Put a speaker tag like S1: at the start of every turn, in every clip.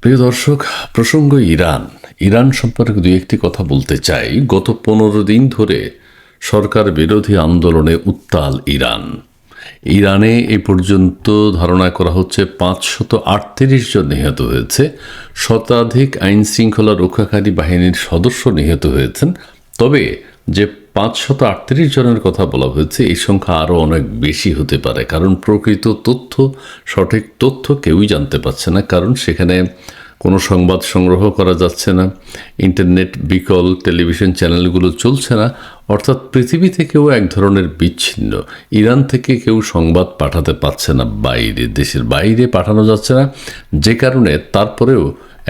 S1: প্রিয় দর্শক, প্রসঙ্গ ইরান। ইরান সম্পর্কে দুই একটি কথা বলতে চাই। গত পনেরো দিন ধরে সরকার বিরোধী আন্দোলনে উত্তাল ইরান। ইরানে এ পর্যন্ত ধারণা করা হচ্ছে পাঁচশত আটত্রিশ জন নিহত হয়েছে। শতাধিক আইন শৃঙ্খলা রক্ষাকারী বাহিনীর সদস্য নিহত হয়েছেন। তবে যে পাঁচশত আটত্রিশ জনের কথা বলা হয়েছে। এই সংখ্যা আরও অনেক বেশি হতে পারে, কারণ প্রকৃত তথ্য, সঠিক তথ্য কেউই জানতে পারছে না, কারণ সেখানে কোনো সংবাদ সংগ্রহ করা যাচ্ছে না, ইন্টারনেট বিকল, টেলিভিশন চ্যানেলগুলো চলছে না, অর্থাৎ পৃথিবী থেকেও এক ধরনের বিচ্ছিন্ন। ইরান থেকে কেউ সংবাদ পাঠাতে পারছে না, বাইরে, দেশের বাইরে পাঠানো যাচ্ছে না, যে কারণে তারপরেও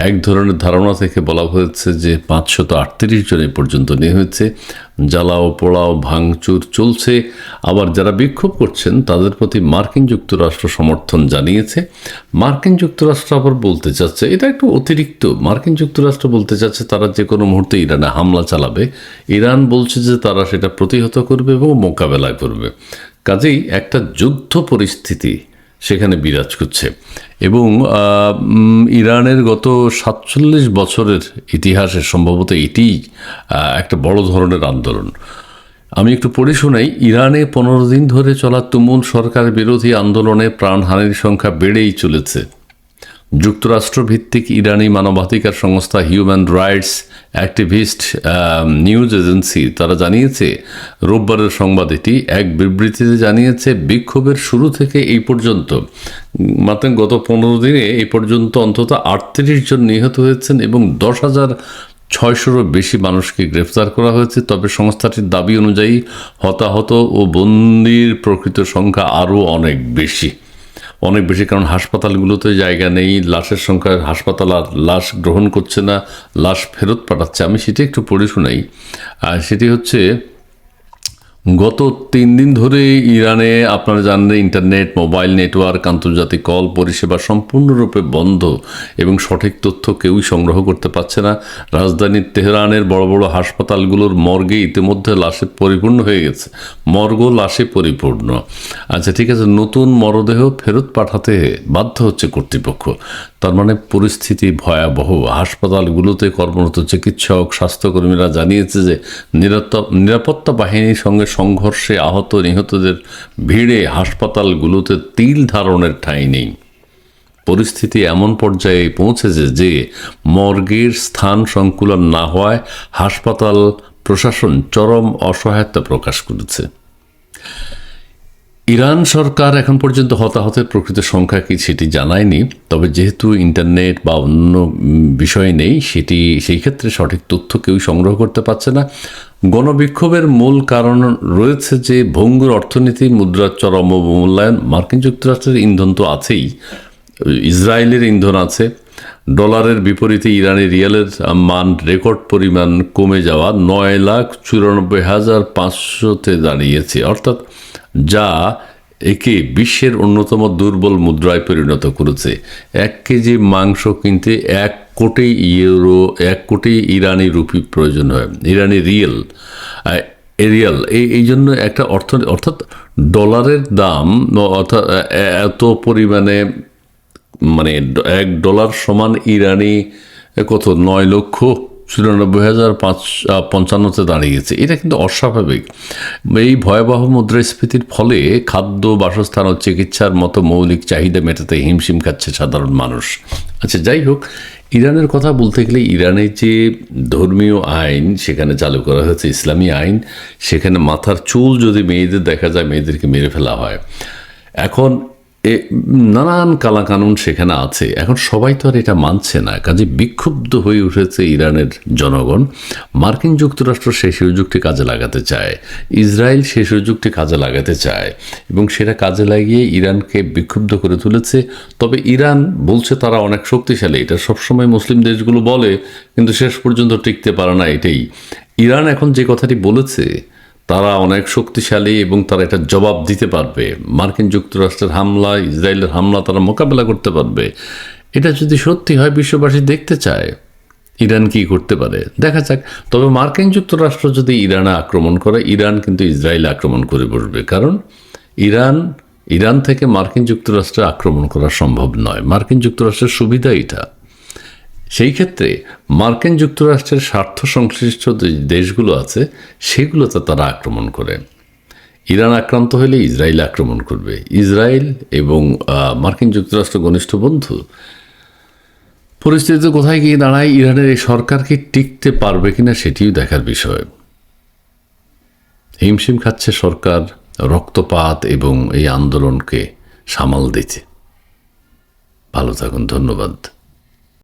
S1: এক ধরনের ধারণা থেকে বলা হয়েছে যে পাঁচশত আটত্রিশ জন এ পর্যন্ত নিয়ে হয়েছে। জ্বালাও, পোড়াও, ভাঙচুর চলছে। আবার যারা বিক্ষোভ করছেন, তাদের প্রতি মার্কিন যুক্তরাষ্ট্র সমর্থন জানিয়েছে। মার্কিন যুক্তরাষ্ট্র আবার বলতে চাচ্ছে, এটা একটু অতিরিক্ত। মার্কিন যুক্তরাষ্ট্র বলতে চাচ্ছে, তারা যে কোনো মুহূর্তে ইরানে হামলা চালাবে। ইরান বলছে যে তারা সেটা প্রতিহত করবে এবং মোকাবেলা করবে। কাজেই একটা যুদ্ধ পরিস্থিতি সেখানে বিরাজ করছে। এবং ইরানের গত সাতচল্লিশ বছরের ইতিহাসে সম্ভবত এটি একটা বড় ধরনের আন্দোলন। আমি একটু পড়ে শোনাই, ইরানে পনেরো দিন ধরে চলা তুমুল সরকার বিরোধী আন্দোলনে প্রাণহানির সংখ্যা বেড়েই চলেছে। যুক্তরাষ্ট্র ভিত্তিক ইরানি মানবাধিকার সংস্থা Human Rights Activists News Agency তারা জানিয়েছে, রোববারের সংবাদ এটি এক বিবৃতিতে জানিয়েছে, বিক্ষোভের শুরু থেকে এই পর্যন্ত। মাত্র গত পনেরো দিনে এই পর্যন্ত অন্তত আটত্রিশ জন নিহত হয়েছেন এবং দশ হাজার ছয়শোরও বেশি মানুষকে গ্রেফতার করা হয়েছে। তবে সংস্থাটির দাবি অনুযায়ী হতাহত ও বন্দির প্রকৃত সংখ্যা আরও অনেক বেশি। অনেক বেশি, কারণ হাসপাতালগুলোতে জায়গা নেই, লাশের সংখ্যা হাসপাতাল আর লাশ গ্রহণ করছে না, লাশ ফেরত পাঠাচ্ছে। আমি সেটা একটু পড়ে শোনাই। আর সেটি হচ্ছে, গত তিন দিন ধরে ইরানে আপনারা জানেন ইন্টারনেট, মোবাইল নেটওয়ার্ক, আন্তর্জাতিক কল পরিষেবা সম্পূর্ণরূপে বন্ধ এবং সঠিক তথ্য কেউই সংগ্রহ করতে পারছে না। রাজধানীর তেহরানের বড় বড় হাসপাতালগুলোর মর্গে ইতিমধ্যে লাশে পরিপূর্ণ হয়ে গেছে। মর্গ লাশে পরিপূর্ণ। আচ্ছা ঠিক আছে, নতুন মরদেহ ফেরত পাঠাতে বাধ্য হচ্ছে কর্তৃপক্ষ। তার মানে পরিস্থিতি ভয়াবহ। হাসপাতালগুলোতে কর্মরত চিকিৎসক, স্বাস্থ্যকর্মীরা জানিয়েছে যে নিরাপত্তা বাহিনীর সঙ্গে সংঘর্ষে আহত নিহতদের ভিড়ে হাসপাতালগুলোতে তিল ধারণের ঠাঁই নেই। পরিস্থিতি এমন পর্যায়ে পৌঁছেছে যে মর্গের স্থান সংকুলন না হওয়ায় হাসপাতাল প্রশাসন চরম অসহায়তা প্রকাশ করেছে। ইরান সরকার এখন পর্যন্ত হতাহতের প্রকৃত সংখ্যা কি সেটি জানায়নি, তবে যেহেতু ইন্টারনেট বা অন্য বিষয় নেই, সেটি, সেই ক্ষেত্রে সঠিক তথ্য কেউ সংগ্রহ করতে পারছে না। গণবিক্ষোভের মূল কারণ রয়েছে যে ভঙ্গুর অর্থনীতি মুদ্রার চরম অবমূল্যায়ন মার্কিন যুক্তরাষ্ট্রের ইন্ধন তো আছেই, ইসরায়েলের ইন্ধন আছে ডলারের বিপরীতে ইরানি রিয়ালের মান রেকর্ড পরিমাণ কমে যাওয়া নয় লাখ চুরানব্বই হাজার পাঁচশোতে দাঁড়িয়েছে, অর্থাৎ যা একে বিশ্বের অন্যতম দুর্বল মুদ্রায় পরিণত করেছে। এক কেজি মাংস কিনতে এক কোটি ইউরো, এক কোটি ইরানি রুপি প্রয়োজন হয়। ইরানি রিয়েল এরিয়াল এই এই জন্য একটা অর্থ, অর্থাৎ ডলারের দাম, অর্থাৎ এত পরিমাণে মানে এক ডলার সমান ইরানি কত? নয় লক্ষ চুরানব্বই হাজার পাঁচ পঞ্চান্নতে দাঁড়িয়েছে। এটা কিন্তু অস্বাভাবিক। এই ভয়াবহ মুদ্রাস্ফীতির ফলে খাদ্য, বাসস্থান ও চিকিৎসার মতো মৌলিক চাহিদা মেটাতে হিমশিম খাচ্ছে সাধারণ মানুষ। আচ্ছা যাই হোক, ইরানের কথা বলতে গেলে ইরানের যে ধর্মীয় আইন সেখানে চালু করা হয়েছে, ইসলামী আইন, সেখানে মাথার চুল যদি মেয়েদের দেখা যায়, মেয়েদেরকে মেরে ফেলা হয়। এখন এ, নানান কালাকানুন সেখানে আছে। এখন সবাই তো আর এটা মানছে না। কাজে বিক্ষুব্ধ হয়ে উঠেছে ইরানের জনগণ। মার্কিন যুক্তরাষ্ট্র সেই সুযোগটি কাজে লাগাতে চায়। ইসরায়েল সেই সুযোগটি কাজে লাগাতে চায়। এবং সেটা কাজে লাগিয়ে ইরানকে বিক্ষুব্ধ করে তুলেছে। তবে ইরান বলছে তারা অনেক শক্তিশালী। এটা সবসময় মুসলিম দেশগুলো বলে, কিন্তু শেষ পর্যন্ত টিকতে পারে না এটাই। ইরান এখন যে কথাটি বলেছে তারা অনেক শক্তিশালী এবং তারা এটা জবাব দিতে পারবে। মার্কিন যুক্তরাষ্ট্রের হামলা, ইসরায়েলের হামলা তারা মোকাবেলা করতে পারবে। এটা যদি সত্যি হয়, বিশ্ববাসী দেখতে চায় ইরান কি করতে পারে। দেখা যাক। তবে মার্কিন যুক্তরাষ্ট্র যদি ইরানে আক্রমণ করে, ইরান কিন্তু ইসরায়েল আক্রমণ করে বসবে। কারণ ইরান ইরান থেকে মার্কিন যুক্তরাষ্ট্রে আক্রমণ করা সম্ভব নয়। মার্কিন যুক্তরাষ্ট্রের সুবিধা এটা। সেই ক্ষেত্রে মার্কিন যুক্তরাষ্ট্রের স্বার্থ সংশ্লিষ্ট যে দেশগুলো আছে, সেগুলোতে তারা আক্রমণ করে। ইরান আক্রান্ত হলে ইসরায়েল আক্রমণ করবে। ইসরায়েল এবং মার্কিন যুক্তরাষ্ট্র ঘনিষ্ঠ বন্ধু। পরিস্থিতিতে কোথায় গিয়ে দাঁড়ায় ইরানের এই সরকার কি টিকতে পারবে কিনা সেটিও দেখার বিষয়। হিমশিম খাচ্ছে সরকার, রক্তপাত এবং এই আন্দোলনকে সামাল দিতে। ভালো থাকুন, ধন্যবাদ।